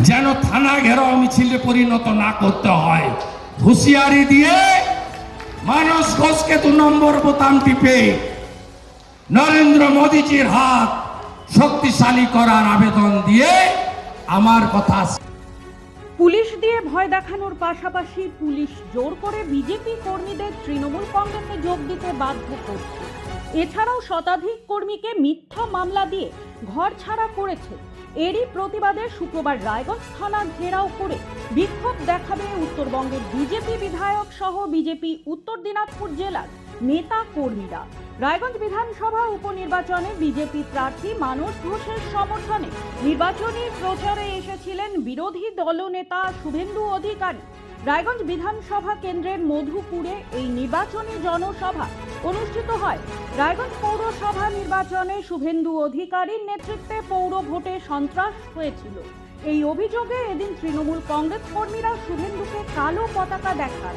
যেন থানা ঘেরাও মিছিলে পরিণত না করতে হয়। হুঁশিয়ারি দিয়ে মানস ঘোষকে দু নম্বর বোতাম টিপে নরেন্দ্র মোদীজির হাত শক্তিশালী করার আবেদন দিয়ে আমার কথা পুলিশ দিয়ে ভয় দেখানোর পাশাপাশি পুলিশ জোর করে বিজেপি কর্মীদের তৃণমূল কংগ্রেসে যোগ দিতে বাধ্য করছে। এছাড়াও শতাধিক কর্মীকে মিথ্যা মামলা দিয়ে ঘর ছাড়া করেছে এরই প্রতিবাদে শুক্রবার রায়গঞ্জ থানা ঘেরাও করে বিক্ষোভ দেখাবে উত্তরবঙ্গের বিজেপি বিধায়ক সহ বিজেপি উত্তর দিনাজপুর জেলার নেতা কর্মীরা। রায়গঞ্জ বিধানসভা উপনির্বাচনে বিজেপি প্রার্থী মানস ঘোষের সমর্থনে নির্বাচনী প্রচারে এসেছিলেন বিরোধী দলনেতা শুভেন্দু অধিকারী। রায়গঞ্জ বিধানসভা কেন্দ্রের মধুপুরে এই নির্বাচনী জনসভা অনুষ্ঠিত হয়। রায়গঞ্জ পৌরসভা নির্বাচনে শুভেন্দু অধিকারীর নেতৃত্বে পৌর ভোটে সন্ত্রাস হয়েছিল। এই অভিযোগে এদিন তৃণমূল কংগ্রেস কর্মীরা শুভেন্দুকে কালো পতাকা দেখান।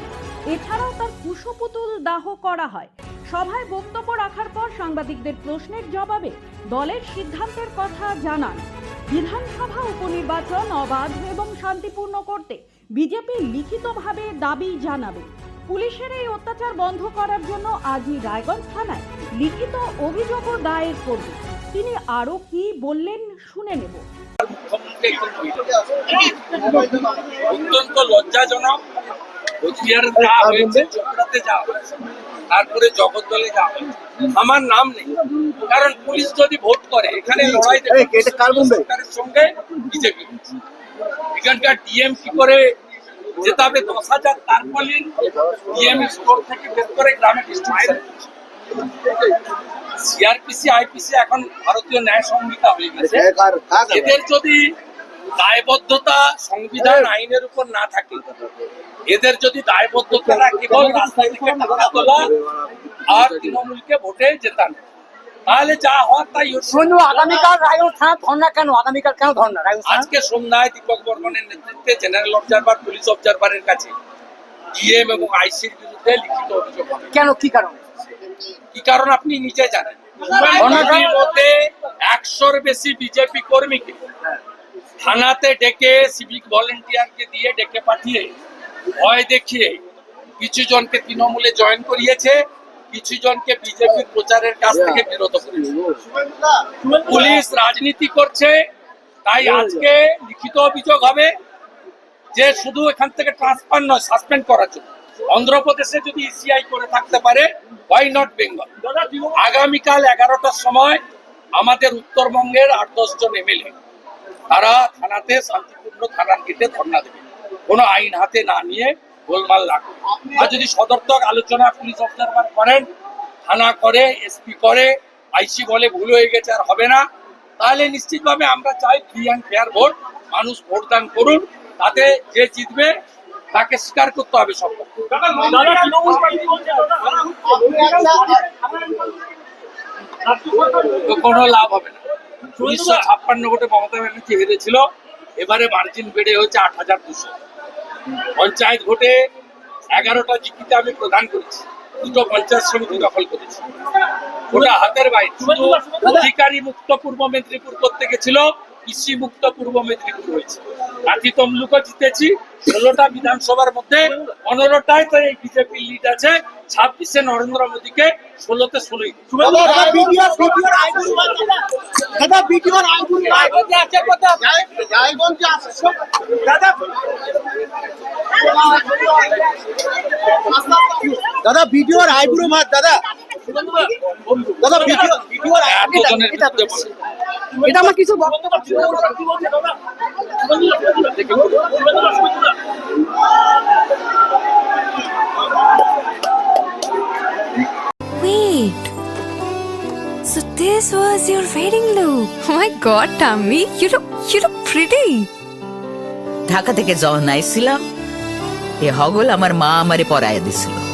এছাড়াও তার কুশপুতুল দাহ করা হয়। সভায় বক্তব্য রাখার পর সাংবাদিকদের প্রশ্নের জবাবে দলের সিদ্ধান্তের কথা জানান। বিধানসভা উপনির্বাচন অবাধ এবং শান্তিপূর্ণ করতে বিজেপি লিখিতভাবে দাবি জানাবে। পুলিশের এই অত্যাচার বন্ধ করার জন্য আজই রায়গঞ্জ থানায় লিখিত অভিযোগও দায়ের করবে। তিনি আরও কি বললেন শুনে নেব। অত্যন্ত লজ্জাজনক। কোচবিহারে যা হয়েছে চোপড়াতে যা হয়েছে তারপরে জগদ্দলে যা হয়েছে আমার নাম নেই। কারণ পুলিশ যদি ভোট করে এখানে লড়াই দেবে সরকারের সঙ্গে বিজেপি। এখানকার ডিএম কি করে যেতে হবে দশ হাজার তারপরে ডিএম স্টোর থেকে বের করে গ্রামে ডিস্ট্রিবিউশন সিআরপিসি আইপিসি এখন ভারতীয় ন্যায় সংহিতা হয়ে গেছে। এদের যদি দায়বদ্ধতা সংবিধান আইনের উপর না থাকে এদের যদি দায়বদ্ধতা না কেবল রাস্তা থেকে টাকা তোলা আর তৃণমূলকে ভোটে জেতানো। তাহলে যা হওয়ার তাই শুনু আগামীকাল রায়গঞ্জ থানা কেন? আগামীকাল কেন রায়গঞ্জ আজকে সন্ধ্যায় দীপক বর্মনের নেতৃত্বে জেনারেল অবজারভার পুলিশ অবজারভারের কাছে ডিএম এবং আইসির বিরুদ্ধে লিখিত অভিযোগ হবে। কেন? কি কারণ? কি কারণ আপনি নিজে জানেন? একশোর বেশি বিজেপি কর্মীকে থানাতে ডেকে সিভিক ভলেন্টিয়ারকে দিয়ে ডেকে পাঠিয়ে ভয় দেখিয়ে কিছু জনকে তৃণমূলে জয়েন করিয়েছে। কিছু জনকে বিজেপির প্রচারের কাছ থেকে বিরত করেছে। পুলিশ রাজনীতি করছে তাই আজকে লিখিত অভিযোগ হবে যে শুধু এখান থেকে ট্রান্সফার নয় সাসপেন্ড করার জন্য। অন্ধ্রপ্রদেশে যদি ইসিআই করে থাকতে পারে ওয়াই নট বেঙ্গল আগামীকাল এগারোটার সময় আমাদের উত্তরবঙ্গের আট দশ জন এমএলএ তারা থানাতে শান্তিপূর্ণ থানার গেটে ধর্ণা দেবে। কোনো আইন হাতে না নিয়ে গোলমাল না করে। আর যদি সদর্থক আলোচনা পুলিশ অবজারভার করেন থানা করে এসপি করে আইসি বলে ভুল হয়ে গেছে আর হবে না তাহলে নিশ্চিতভাবে আমরা চাই ফ্রি অ্যান্ড ফেয়ার ভোট মানুষ ভোটদান করুন তাতে যে জিতবে তাকে স্বীকার করতে হবে সব কোনো লাভ হবে না। উনিশশো ছাপ্পান্ন ভোটে মমতা ব্যানার্জি হেরেছিল এবারে মার্জিন বেড়ে হচ্ছে আট হাজার দুশো। পঞ্চায়েত ভোটে এগারোটা জিপিতে আমি প্রদান করেছি দুটো পঞ্চায়েত সমিতি দখল করেছি ওটা হাতের বাইরে অধিকারী মুক্ত পূর্ব মেদিনীপুর করতে গেছিল কৃষি মুক্ত পূর্ব মেদিনীপুর হয়েছে কাঠি তমলুকও জিতেছি ষোলোটা বিধানসভার মধ্যে পনেরোটায় তো এই বিজেপির লিড আছে ছাব্বিশে নরেন্দ্র মোদীকে ষোলোতে ষোলোই দাদা দাদা ভিডিওর আইব্রো মার দাদা দাদা ভিডিও ভিডিওর এটা আমার কিছু Wait. So this was your wedding look. Oh my god, Tammy, you look you look pretty. Dhaka থেকে যখন আইছিলাম এ হগল আমার মা আমারে পরায় দিছিল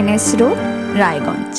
NS road Raiganj.